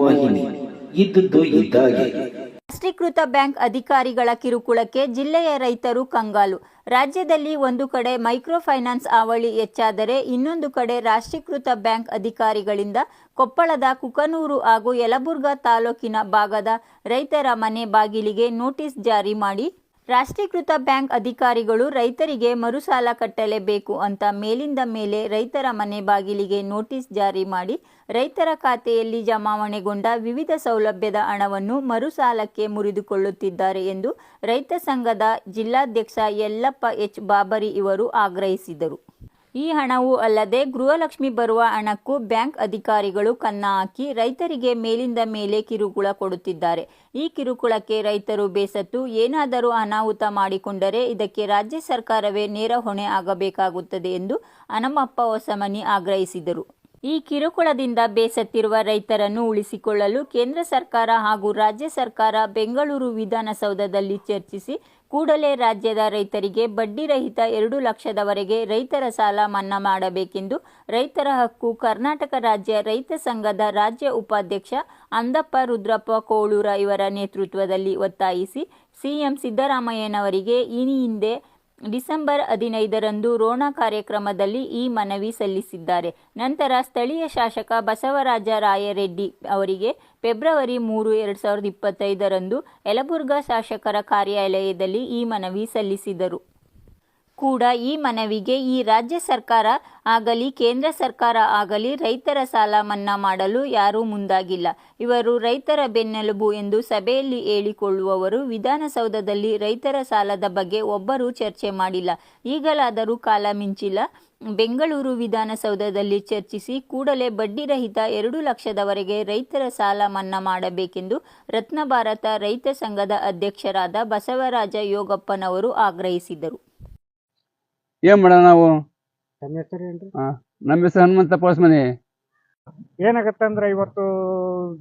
ವಾಹಿನಿ ಇದ್ದದ್ದು ಇದ್ದಾಗೆ ರಾಷ್ಟ್ರೀಕೃತ ಬ್ಯಾಂಕ್ ಅಧಿಕಾರಿಗಳ ಕಿರುಕುಳಕ್ಕೆ ಜಿಲ್ಲೆಯ ರೈತರು ಕಂಗಾಲು ರಾಜ್ಯದಲ್ಲಿ ಒಂದು ಕಡೆ ಮೈಕ್ರೋ ಫೈನಾನ್ಸ್ ಹಾವಳಿ ಹೆಚ್ಚಾದರೆ ಇನ್ನೊಂದು ಕಡೆ ರಾಷ್ಟ್ರೀಕೃತ ಬ್ಯಾಂಕ್ ಅಧಿಕಾರಿಗಳಿಂದ ಕೊಪ್ಪಳದ ಕುಕನೂರು ಹಾಗೂ ಯಲಬುರ್ಗಾ ತಾಲೂಕಿನ ಭಾಗದ ರೈತರ ಮನೆ ಬಾಗಿಲಿಗೆ ನೋಟಿಸ್ ಜಾರಿ ಮಾಡಿ ರಾಷ್ಟ್ರೀಕೃತ ಬ್ಯಾಂಕ್ ಅಧಿಕಾರಿಗಳು ರೈತರಿಗೆ ಮರುಸಾಲ ಕಟ್ಟಲೇಬೇಕು ಅಂತ ಮೇಲಿಂದ ಮೇಲೆ ರೈತರ ಮನೆ ಬಾಗಿಲಿಗೆ ನೋಟಿಸ್ ಜಾರಿ ಮಾಡಿ ರೈತರ ಖಾತೆಯಲ್ಲಿ ಜಮಾವಣೆಗೊಂಡ ವಿವಿಧ ಸೌಲಭ್ಯದ ಹಣವನ್ನು ಮರುಸಾಲಕ್ಕೆ ಮುರಿದುಕೊಳ್ಳುತ್ತಿದ್ದಾರೆ ಎಂದು ರೈತ ಸಂಘದ ಜಿಲ್ಲಾಧ್ಯಕ್ಷ ಯಲ್ಲಪ್ಪ ಎಚ್. ಬಾಬರಿ ಇವರು ಆಗ್ರಹಿಸಿದರು. ಈ ಹಣವೂ ಅಲ್ಲದೆ ಗೃಹಲಕ್ಷ್ಮಿ ಬರುವ ಹಣಕ್ಕೂ ಬ್ಯಾಂಕ್ ಅಧಿಕಾರಿಗಳು ಕನ್ನ ಹಾಕಿ ರೈತರಿಗೆ ಮೇಲಿಂದ ಮೇಲೆ ಕಿರುಕುಳ ಕೊಡುತ್ತಿದ್ದಾರೆ. ಈ ಕಿರುಕುಳಕ್ಕೆ ರೈತರು ಬೇಸತ್ತು, ಏನಾದರೂ ಅನಾಹುತ ಮಾಡಿಕೊಂಡರೆ ಇದಕ್ಕೆ ರಾಜ್ಯ ಸರ್ಕಾರವೇ ನೇರ ಹೊಣೆ ಆಗಬೇಕಾಗುತ್ತದೆ ಎಂದು ಅನಮಪ್ಪ ಹೊಸಮನಿ ಆಗ್ರಹಿಸಿದರು. ಈ ಕಿರುಕುಳದಿಂದ ಬೇಸತ್ತಿರುವ ರೈತರನ್ನು ಉಳಿಸಿಕೊಳ್ಳಲು ಕೇಂದ್ರ ಸರ್ಕಾರ ಹಾಗೂ ರಾಜ್ಯ ಸರ್ಕಾರ ಬೆಂಗಳೂರು ವಿಧಾನಸೌಧದಲ್ಲಿ ಚರ್ಚಿಸಿ ಕೂಡಲೇ ರಾಜ್ಯದ ರೈತರಿಗೆ ಬಡ್ಡಿರಹಿತ ಎರಡು ಲಕ್ಷದವರೆಗೆ ರೈತರ ಸಾಲ ಮನ್ನಾ ಮಾಡಬೇಕೆಂದು ರೈತರ ಹಕ್ಕು ಕರ್ನಾಟಕ ರಾಜ್ಯ ರೈತ ಸಂಘದ ರಾಜ್ಯ ಉಪಾಧ್ಯಕ್ಷ ಅಂದಪ್ಪ ರುದ್ರಪ್ಪ ಕೋಳೂರ ಇವರ ನೇತೃತ್ವದಲ್ಲಿ ಒತ್ತಾಯಿಸಿ ಸಿಎಂ ಸಿದ್ದರಾಮಯ್ಯನವರಿಗೆ ಇನಿ ಹಿಂದೆ ಡಿಸೆಂಬರ್ ಹದಿನೈದರಂದು ರೋಣ ಕಾರ್ಯಕ್ರಮದಲ್ಲಿ ಈ ಮನವಿ ಸಲ್ಲಿಸಿದ್ದಾರೆ. ನಂತರ ಸ್ಥಳೀಯ ಶಾಸಕ ಬಸವರಾಜ ರಾಯರೆಡ್ಡಿ ಅವರಿಗೆ ಫೆಬ್ರವರಿ ಮೂರು, ಎರಡು ಸಾವಿರದ ಇಪ್ಪತ್ತೈದರಂದು ಯಲಬುರ್ಗಾ ಶಾಸಕರ ಕಾರ್ಯಾಲಯದಲ್ಲಿ ಈ ಮನವಿ ಸಲ್ಲಿಸಿದರು. ಕೂಡ ಈ ಮನವಿಗೆ ಈ ರಾಜ್ಯ ಸರ್ಕಾರ ಆಗಲಿ, ಕೇಂದ್ರ ಸರ್ಕಾರ ಆಗಲಿ ರೈತರ ಸಾಲ ಮನ್ನಾ ಮಾಡಲು ಯಾರೂ ಮುಂದಾಗಿಲ್ಲ. ಇವರು ರೈತರ ಬೆನ್ನೆಲುಬು ಎಂದು ಸಭೆಯಲ್ಲಿ ಹೇಳಿಕೊಳ್ಳುವವರು ವಿಧಾನಸೌಧದಲ್ಲಿ ರೈತರ ಸಾಲದ ಬಗ್ಗೆ ಒಬ್ಬರೂ ಚರ್ಚೆ ಮಾಡಿಲ್ಲ. ಈಗಲಾದರೂ ಕಾಲ ಮಿಂಚಿಲ್ಲ. ಬೆಂಗಳೂರು ವಿಧಾನಸೌಧದಲ್ಲಿ ಚರ್ಚಿಸಿ ಕೂಡಲೇ ಬಡ್ಡಿರಹಿತ ಎರಡು ಲಕ್ಷದವರೆಗೆ ರೈತರ ಸಾಲ ಮನ್ನಾ ಮಾಡಬೇಕೆಂದು ರತ್ನ ಭಾರತ ರೈತ ಸಂಘದ ಅಧ್ಯಕ್ಷರಾದ ಬಸವರಾಜ ಯೋಗಪ್ಪನವರು ಆಗ್ರಹಿಸಿದರು. ಏನ್ ಮಾಡ ನಾವು? ತಮ್ಮ ಹೆಸರು ಏನ್ರಿ ನಮ್ಮ ಹೆಸರು ಹನುಮಂತ ಪೋಸ್ಮನಿ ಏನಾಗತ್ತಂದ್ರೆ ಇವತ್ತು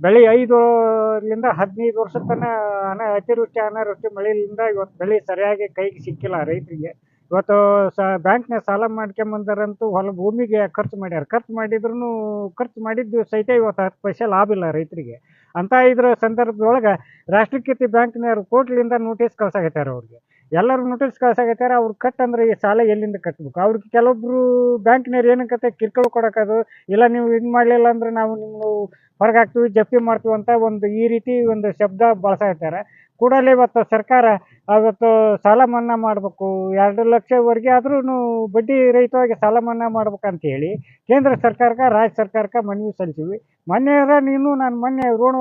ಬೆಳೆ ಐದರಿಂದ ಹದಿನೈದು ವರ್ಷ ತನ ಅನ ಅತಿವೃಷ್ಟಿ ಅನಾವೃಷ್ಟಿ ಮಳೆಯಿಂದ ಇವತ್ತು ಬೆಳೆ ಸರಿಯಾಗಿ ಕೈಗೆ ಸಿಕ್ಕಿಲ್ಲ ರೈತರಿಗೆ. ಇವತ್ತು ಸ ಬ್ಯಾಂಕ್ನ ಸಾಲ ಮಾಡ್ಕೊಂಬಂದಾರಂತೂ ಹೊಲ ಭೂಮಿಗೆ ಖರ್ಚು ಮಾಡ್ಯಾರ. ಖರ್ಚು ಮಾಡಿದ್ರು ಖರ್ಚು ಮಾಡಿದ್ದು ಸಹಿತ ಇವತ್ತು ಹತ್ತು ಪೈಸೆ ಲಾಭ ಇಲ್ಲ ರೈತರಿಗೆ. ಅಂತ ಇದ್ರ ಸಂದರ್ಭದೊಳಗೆ ರಾಷ್ಟ್ರೀಕೃತ ಬ್ಯಾಂಕ್ನವ್ರು ಕೋರ್ಟ್ಲಿಂದ ನೋಟಿಸ್ ಕಳ್ಸಾಕತ್ತಾರ ಅವ್ರಿಗೆ. ಎಲ್ಲರೂ ನೋಟಿಸ್ ಕಳ್ಸಾಕತ್ಯಾರ, ಅವ್ರು ಕಟ್ ಅಂದ್ರೆ ಈ ಸಾಲ ಎಲ್ಲಿಂದ ಕಟ್ಬೇಕು? ಅವ್ರಿಗೆ ಕೆಲವೊಬ್ರು ಬ್ಯಾಂಕ್ನವ್ರು ಏನಕ್ಕತ್ತೆ ಕಿರ್ಕಳು ಕೊಡೋಕದು ಇಲ್ಲ ನೀವು ಇದು ಮಾಡಲಿಲ್ಲ ಅಂದ್ರೆ ನಾವು ನಿಮ್ಮ ಹೊರಗೆ ಹಾಕ್ತೀವಿ ಜಪ್ತಿ ಮಾಡ್ತೀವಿ ಅಂತ ಒಂದು ಈ ರೀತಿ ಒಂದು ಶಬ್ದ ಬಳಸಾಕತ್ಯಾರ. ಕೂಡಲೇ ಇವತ್ತು ಸರ್ಕಾರ ಅವತ್ತು ಸಾಲ ಮನ್ನಾ ಮಾಡಬೇಕು. ಎರಡು ಲಕ್ಷವರೆಗೆ ಆದ್ರೂ ಬಡ್ಡಿ ರಹಿತವಾಗಿ ಸಾಲ ಮನ್ನಾ ಮಾಡ್ಬೇಕಂತ ಹೇಳಿ ಕೇಂದ್ರ ಸರ್ಕಾರಕ್ಕೆ, ರಾಜ್ಯ ಸರ್ಕಾರಕ್ಕೆ ಮನವಿ ಸಲ್ಲಿಸಿವಿ. ಮೊನ್ನೆ ನೀನು, ನಾನು ಮೊನ್ನೆ ಋಣ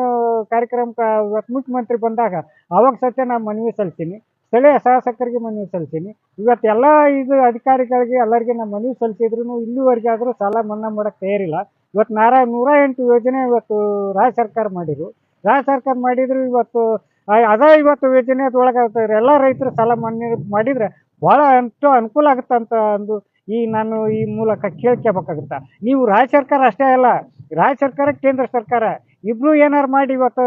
ಕಾರ್ಯಕ್ರಮಕ್ಕೆ ಮುಖ್ಯಮಂತ್ರಿ ಬಂದಾಗ ಅವಾಗ ಸತ್ಯ ನಾನು ಮನವಿ ಸಲ್ಲಿಸ್ತೀನಿ. ಸ್ಥಳೀಯ ಶಾಸಕರಿಗೆ ಮನವಿ ಸಲ್ಲಿಸೀನಿ. ಇವತ್ತು ಎಲ್ಲ ಇದು ಅಧಿಕಾರಿಗಳಿಗೆ ಎಲ್ಲರಿಗೆ ನಾನು ಮನವಿ ಸಲ್ಲಿಸಿದ್ರು ಇಲ್ಲಿವರೆಗೆ ಆದರೂ ಸಾಲ ಮನ್ನಾ ಮಾಡೋಕ್ಕೆ ತಯಾರಿಲ್ಲ. ಇವತ್ತು ನಾರ ನೂರ ಎಂಟು ಯೋಜನೆ ಇವತ್ತು ರಾಜ್ಯ ಸರ್ಕಾರ ಮಾಡಿದ್ರು. ರಾಜ್ಯ ಸರ್ಕಾರ ಮಾಡಿದ್ರು ಇವತ್ತು ಅದೇ ಇವತ್ತು ಯೋಜನೆ ಒಳಗೆ ಎಲ್ಲ ರೈತರು ಸಾಲ ಮನ್ನಾ ಮಾಡಿದ್ರೆ ಭಾಳ ಅಂತೂ ಅನುಕೂಲ ಆಗುತ್ತೆ ಅಂತ ಅಂದು ಈ ನಾನು ಈ ಮೂಲಕ ಕೇಳ್ಕೋಬೇಕಾಗುತ್ತೆ. ನೀವು ರಾಜ್ಯ ಸರ್ಕಾರ ಅಷ್ಟೇ ಅಲ್ಲ, ರಾಜ್ಯ ಸರ್ಕಾರ, ಕೇಂದ್ರ ಸರ್ಕಾರ ಇಬ್ರು ಏನಾರು ಮಾಡಿ ಇವತ್ತು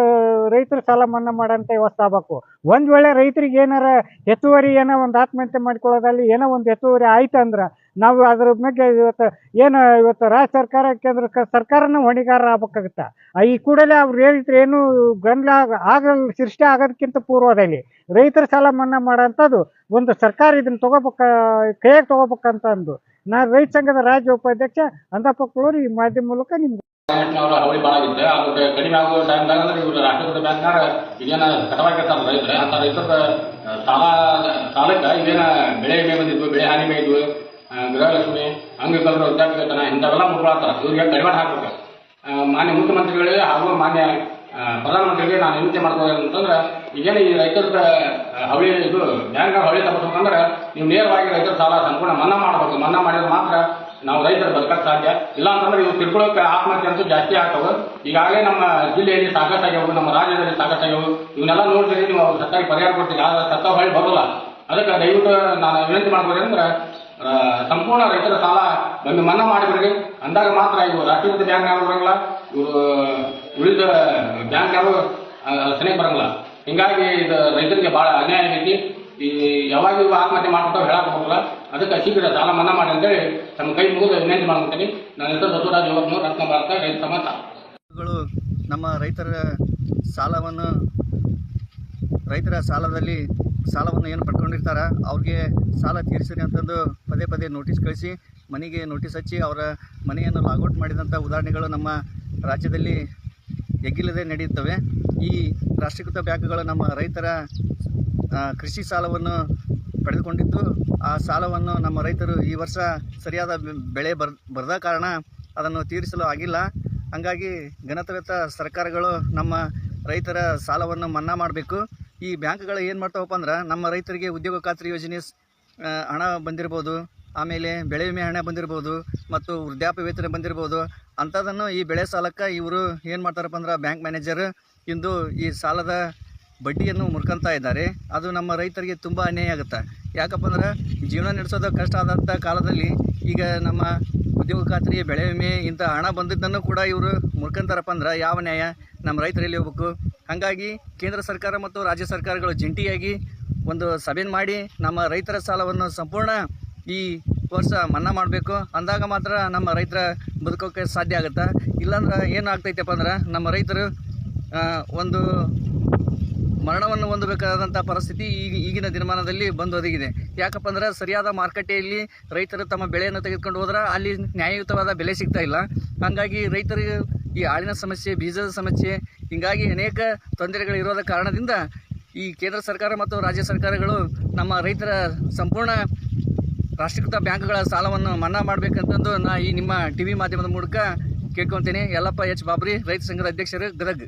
ರೈತರು ಸಾಲ ಮನ್ನಾ ಮಾಡೋಂಥ ವ್ಯವಸ್ಥೆ ಆಗ್ಬೇಕು. ಒಂದು ವೇಳೆ ರೈತರಿಗೆ ಏನಾರ ಹೆಚ್ಚುವರಿ ಏನೋ ಒಂದು ಆತ್ಮಹತ್ಯೆ ಮಾಡ್ಕೊಳ್ಳೋದಲ್ಲಿ ಏನೋ ಒಂದು ಹೆಚ್ಚುವರಿ ಆಯ್ತು ಅಂದ್ರೆ ನಾವು ಅದ್ರ ಬಗ್ಗೆ ಇವತ್ತು ಏನು ಇವತ್ತು ರಾಜ್ಯ ಸರ್ಕಾರ, ಕೇಂದ್ರ ಸರ್ಕಾರನ ಹೊಣೆಗಾರ ಆಗ್ಬೇಕಾಗತ್ತೆ? ಈ ಕೂಡಲೇ ಅವ್ರು ಹೇಳಿದ್ರೆ ಏನು ಗೊಂದಲ ಆಗಲ್ ಸೃಷ್ಟಿ ಆಗೋದಕ್ಕಿಂತ ಪೂರ್ವದಲ್ಲಿ ರೈತರ ಸಾಲ ಮನ್ನಾ ಮಾಡೋಂಥದ್ದು ಒಂದು ಸರ್ಕಾರ ಇದನ್ನ ತಗೋಬೇಕ, ಕೈಯಾಗೆ ತಗೋಬೇಕಂತ ಅಂದು. ನಾನು ರೈತ ಸಂಘದ ರಾಜ್ಯ ಉಪಾಧ್ಯಕ್ಷ ಅಂದಪ್ಪ ಕುಳೂರು ಈ ಮಾಧ್ಯಮ ಮೂಲಕ ನಿಮ್ಗೆ ಗೌರ್ಮೆಂಟ್ನವ್ರ ಹಾವಳಿ ಭಾಳ ಆಗಿತ್ತು ಅದು ಕಡಿಮೆ ಆಗೋ ಟೈಮ್ದಾಗ ಅಂದ್ರೆ ಇವರು ರಾಷ್ಟ್ರೀಕೃತ ಬ್ಯಾಂಕ್ನಾಗ ಈಗೇನ ಕಟವಾಗಿರ್ತಾರ ರೈತರು ಅಂತ ರೈತರ ಸಾಲ, ಸಾಲಕ್ಕೆ ಈಗೇನ ಬೆಳೆ ವಿಮೆ ಬಂದಿದ್ವು, ಬೆಳೆ ಹಾನಿ ವಿಮೆ ಇದ್ವು ಗೃಹಲಕ್ಷ್ಮಿ ಅಂಗವಿಕಲರು ವೃದ್ಧಾಪ್ಯವೇತನ ಇಂಥವೆಲ್ಲ ಮುಗ್ಲಾಡ್ತಾರ ಇವ್ರಿಗೆ ಕಡಿವಾಣ ಹಾಕ್ಬೇಕು. ಮಾನ್ಯ ಮುಖ್ಯಮಂತ್ರಿಗಳಿಗೆ ಹಾಗೂ ಮಾನ್ಯ ಪ್ರಧಾನಮಂತ್ರಿಗೆ ನಾನು ವಿನಂತಿ ಮಾಡ್ಬೋದು ಅಂತಂದ್ರೆ ಈಗೇನು ಈ ರೈತರ ಹವಳಿ ಇದು ಬ್ಯಾಂಕ್ ಹವಳಿ ತಪ್ಪಿಸ್ಬೇಕಂದ್ರೆ, ನೀವು ನೇರವಾಗಿ ರೈತರ ಸಾಲ ಸಂಪೂರ್ಣ ಮನ್ನಾ ಮಾಡಬೇಕು. ಮನ್ನಾ ಮಾಡಿದ್ರೆ ಮಾತ್ರ ನಾವು ರೈತರು ಬದುಕಕ್ಕೆ ಸಾಧ್ಯ. ಇಲ್ಲ ಅಂತಂದ್ರೆ ಇವು ತಿಳ್ಕೊಳ್ಳೋಕೆ ಆತ್ಮಹತ್ಯೆ ಅಂತೂ ಜಾಸ್ತಿ ಆಗ್ತವೆ. ಈಗಾಗಲೇ ನಮ್ಮ ಜಿಲ್ಲೆಯಲ್ಲಿ ಸಾಕಷ್ಟಾಗ್ಯವು ನಮ್ಮ ರಾಜ್ಯದಲ್ಲಿ ಸಾಕಷ್ಟಾಗ್ಯವು ಇವನ್ನೆಲ್ಲ ನೋಡಿದ್ರೆ ನೀವು ಸರ್ಕಾರಿ ಪರಿಹಾರ ಕೊಡ್ತೀವಿ ಆದ್ರೆ ಸತ್ತ ಹೊಳ್ಳಿ ಬರೋಲ್ಲ. ಅದಕ್ಕೆ ದಯವಿಟ್ಟು ನಾನು ವಿನಂತಿ ಮಾಡ್ಬೋದು ಅಂದ್ರೆ ಸಂಪೂರ್ಣ ರೈತರ ಸಾಲ ಒಂದು ಮನ್ನಾ ಮಾಡಿಬಿಡ್ರಿ. ಅಂದಾಗ ಮಾತ್ರ ಇವು ರಾಷ್ಟ್ರೀಕೃತ ಬ್ಯಾಂಕ್ ಯಾರು ಬರಂಗಿಲ್ಲ. ಇವರು ಉಳಿದ ಬ್ಯಾಂಕ್ ಯಾರು ಸನಿಹ ಬರಂಗಿಲ್ಲ. ಹಿಂಗಾಗಿ ಇದು ರೈತರಿಗೆ ಬಹಳ ಅನ್ಯಾಯ ಆಗೈತಿ. ಈ ಯಾವಾಗ ಇವು ಆತ್ಮಹತ್ಯೆ ಮಾಡ್ಕೊಂಡು ಹೇಳಕ್ ಹೋಗಲ್ಲ ಅದಕ್ಕೆ ಶೀಘ್ರ ಸಾಲ ಮನ್ನಾ ಮಾಡಿ ಅಂತೇಳಿ ತಮ್ಮ ಕೈ ಮುಗಿದು ವಿನಂತಿ ಮಾಡ್ಕೊತೀನಿ ನನ್ನ ಹೆಸರು ಬಸವರಾಜ್ ಯೋಗಪ್ನವ್ರು ರತ್ನ ಭಾರತ, ರೈತ ಸಮಾಜ. ನಮ್ಮ ರೈತರ ಸಾಲವನ್ನು, ರೈತರ ಸಾಲದಲ್ಲಿ ಸಾಲವನ್ನು ಏನು ಪಡ್ಕೊಂಡಿರ್ತಾರ, ಅವ್ರಿಗೆ ಸಾಲ ತೀರಿಸಿರಿ ಅಂತಂದು ಪದೇ ಪದೇ ನೋಟಿಸ್ ಕಳಿಸಿ, ಮನೆಗೆ ನೋಟಿಸ್ ಹಚ್ಚಿ ಅವರ ಮನೆಯನ್ನು ಲಾಗೌಟ್ ಮಾಡಿದಂಥ ಉದಾಹರಣೆಗಳು ನಮ್ಮ ರಾಜ್ಯದಲ್ಲಿ ಎಗ್ಗಿಲ್ಲದೆ ನಡೆಯುತ್ತವೆ. ಈ ರಾಷ್ಟ್ರೀಕೃತ ಬ್ಯಾಂಕ್ಗಳು ನಮ್ಮ ರೈತರ ಕೃಷಿ ಸಾಲವನ್ನು ಪಡೆದುಕೊಂಡಿದ್ದು, ಆ ಸಾಲವನ್ನು ನಮ್ಮ ರೈತರು ಈ ವರ್ಷ ಸರಿಯಾದ ಬೆಳೆ ಬರ್, ಬರದ ಕಾರಣ ಅದನ್ನು ತೀರಿಸಲು ಆಗಿಲ್ಲ. ಹಾಗಾಗಿ ಘನತವೆತ್ತ ಸರ್ಕಾರಗಳು ನಮ್ಮ ರೈತರ ಸಾಲವನ್ನು ಮನ್ನಾ ಮಾಡಬೇಕು. ಈ ಬ್ಯಾಂಕ್ಗಳು ಏನು ಮಾಡ್ತಾವಪ್ಪ ಅಂದ್ರೆ, ನಮ್ಮ ರೈತರಿಗೆ ಉದ್ಯೋಗ ಖಾತ್ರಿ ಯೋಜನೆ ಹಣ ಬಂದಿರ್ಬೋದು, ಆಮೇಲೆ ಬೆಳೆ ವಿಮೆ ಹಣ ಬಂದಿರ್ಬೋದು, ಮತ್ತು ವೃದ್ಧಾಪ್ಯ ವೇತನ ಬಂದಿರ್ಬೋದು, ಅಂಥದ್ದನ್ನು ಈ ಬೆಳೆ ಸಾಲಕ್ಕೆ ಇವರು ಏನು ಮಾಡ್ತಾರಪ್ಪ ಅಂದ್ರೆ, ಬ್ಯಾಂಕ್ ಮ್ಯಾನೇಜರ್ ಇಂದು ಈ ಸಾಲದ ಬಡ್ಡಿಯನ್ನು ಮುರ್ಕೊಂತ ಇದ್ದಾರೆ. ಅದು ನಮ್ಮ ರೈತರಿಗೆ ತುಂಬ ಅನ್ಯಾಯ ಆಗುತ್ತೆ. ಯಾಕಪ್ಪ ಅಂದ್ರೆ ಜೀವನ ನಡೆಸೋದು ಕಷ್ಟ ಆದಂಥ ಕಾಲದಲ್ಲಿ ಈಗ ನಮ್ಮ ಉದ್ಯೋಗ ಖಾತ್ರಿ ಬೆಳೆ ವಿಮೆ, ಇಂಥ ಹಣ ಬಂದಿದ್ದನ್ನು ಕೂಡ ಇವರು ಮುರ್ಕೊಂತಾರಪ್ಪ ಅಂದ್ರೆ ಯಾವ ನ್ಯಾಯ? ನಮ್ಮ ರೈತರಲ್ಲಿ ಹೋಗ್ಬೇಕು. ಹಾಗಾಗಿ ಕೇಂದ್ರ ಸರ್ಕಾರ ಮತ್ತು ರಾಜ್ಯ ಸರ್ಕಾರಗಳು ಜಂಟಿಯಾಗಿ ಒಂದು ಸಭೆಯನ್ನು ಮಾಡಿ ನಮ್ಮ ರೈತರ ಸಾಲವನ್ನು ಸಂಪೂರ್ಣ ಈ ವರ್ಷ ಮನ್ನಾ ಮಾಡಬೇಕು. ಅಂದಾಗ ಮಾತ್ರ ನಮ್ಮ ರೈತರ ಬದುಕೋಕ್ಕೆ ಸಾಧ್ಯ ಆಗುತ್ತೆ. ಇಲ್ಲಾಂದ್ರೆ ಏನಾಗ್ತೈತಪ್ಪ ಅಂದ್ರೆ ನಮ್ಮ ರೈತರು ಒಂದು ಮರಣವನ್ನು ಹೊಂದಬೇಕಾದಂಥ ಪರಿಸ್ಥಿತಿ ಈಗ ಈಗಿನ ದಿನಮಾನದಲ್ಲಿ ಬಂದು ಒದಗಿದೆ. ಯಾಕಪ್ಪ ಅಂದ್ರೆ ಸರಿಯಾದ ಮಾರುಕಟ್ಟೆಯಲ್ಲಿ ರೈತರು ತಮ್ಮ ಬೆಳೆಯನ್ನು ತೆಗೆದುಕೊಂಡು ಹೋದ್ರೆ ಅಲ್ಲಿ ನ್ಯಾಯಯುತವಾದ ಬೆಲೆ ಸಿಗ್ತಾ ಇಲ್ಲ. ಹಾಗಾಗಿ ರೈತರಿಗೆ ಈ ಆಳಿನ ಸಮಸ್ಯೆ, ಬೀಜದ ಸಮಸ್ಯೆ, ಹೀಗಾಗಿ ಅನೇಕ ತೊಂದರೆಗಳು ಇರೋದ ಕಾರಣದಿಂದ ಈ ಕೇಂದ್ರ ಸರ್ಕಾರ ಮತ್ತು ರಾಜ್ಯ ಸರ್ಕಾರಗಳು ನಮ್ಮ ರೈತರ ಸಂಪೂರ್ಣ ರಾಷ್ಟ್ರೀಕೃತ ಬ್ಯಾಂಕ್ಗಳ ಸಾಲವನ್ನು ಮನ್ನಾ ಮಾಡಬೇಕಂತಂದು ನಾ ಈ ನಿಮ್ಮ ಟಿ ವಿ ಮಾಧ್ಯಮದ ಮೂಲಕ ಕೇಳ್ಕೊತೀನಿ. ಯಲ್ಲಪ್ಪ ಎಚ್ ಬಾಬ್ರಿ, ರೈತ ಸಂಘದ ಅಧ್ಯಕ್ಷರು ಗದಗ್.